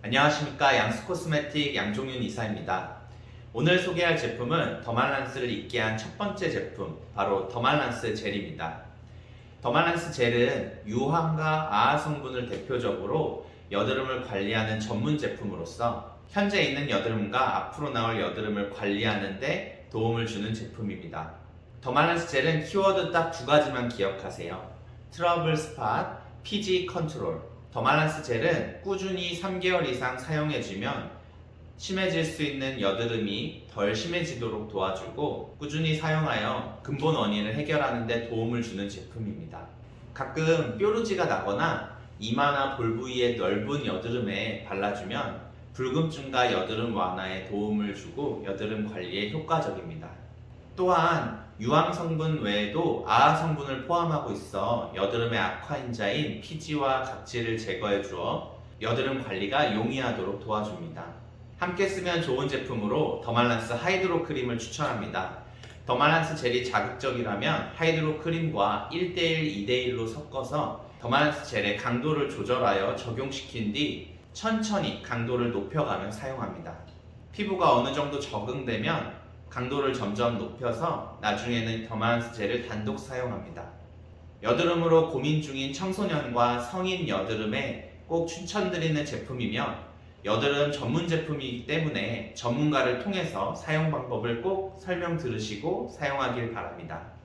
안녕하십니까 양수 코스메틱 양종윤 이사입니다. 오늘 소개할 제품은 더말란스를 잊게 한 첫 번째 제품 바로 더말란스 젤입니다. 더말란스 젤은 유황과 아아 성분을 대표적으로 여드름을 관리하는 전문 제품으로서 현재 있는 여드름과 앞으로 나올 여드름을 관리하는 데 도움을 주는 제품입니다. 더말란스 젤은 키워드 딱 두 가지만 기억하세요. 트러블 스팟, PG 컨트롤. 더말란스 젤은 꾸준히 3개월 이상 사용해주면 심해질 수 있는 여드름이 덜 심해지도록 도와주고 꾸준히 사용하여 근본 원인을 해결하는 데 도움을 주는 제품입니다. 가끔 뾰루지가 나거나 이마나 볼 부위의 넓은 여드름에 발라주면 붉음증과 여드름 완화에 도움을 주고 여드름 관리에 효과적입니다. 또한 유황 성분 외에도 아아 성분을 포함하고 있어 여드름의 악화인자인 피지와 각질을 제거해 주어 여드름 관리가 용이하도록 도와줍니다. 함께 쓰면 좋은 제품으로 더말란스 하이드로 크림을 추천합니다. 더말란스 젤이 자극적이라면 하이드로 크림과 1대1, 2대1로 섞어서 더말란스 젤의 강도를 조절하여 적용시킨 뒤 천천히 강도를 높여가며 사용합니다. 피부가 어느 정도 적응되면 강도를 점점 높여서 나중에는 젤을 단독 사용합니다. 여드름으로 고민 중인 청소년과 성인 여드름에 꼭 추천드리는 제품이며 여드름 전문 제품이기 때문에 전문가를 통해서 사용 방법을 꼭 설명 들으시고 사용하길 바랍니다.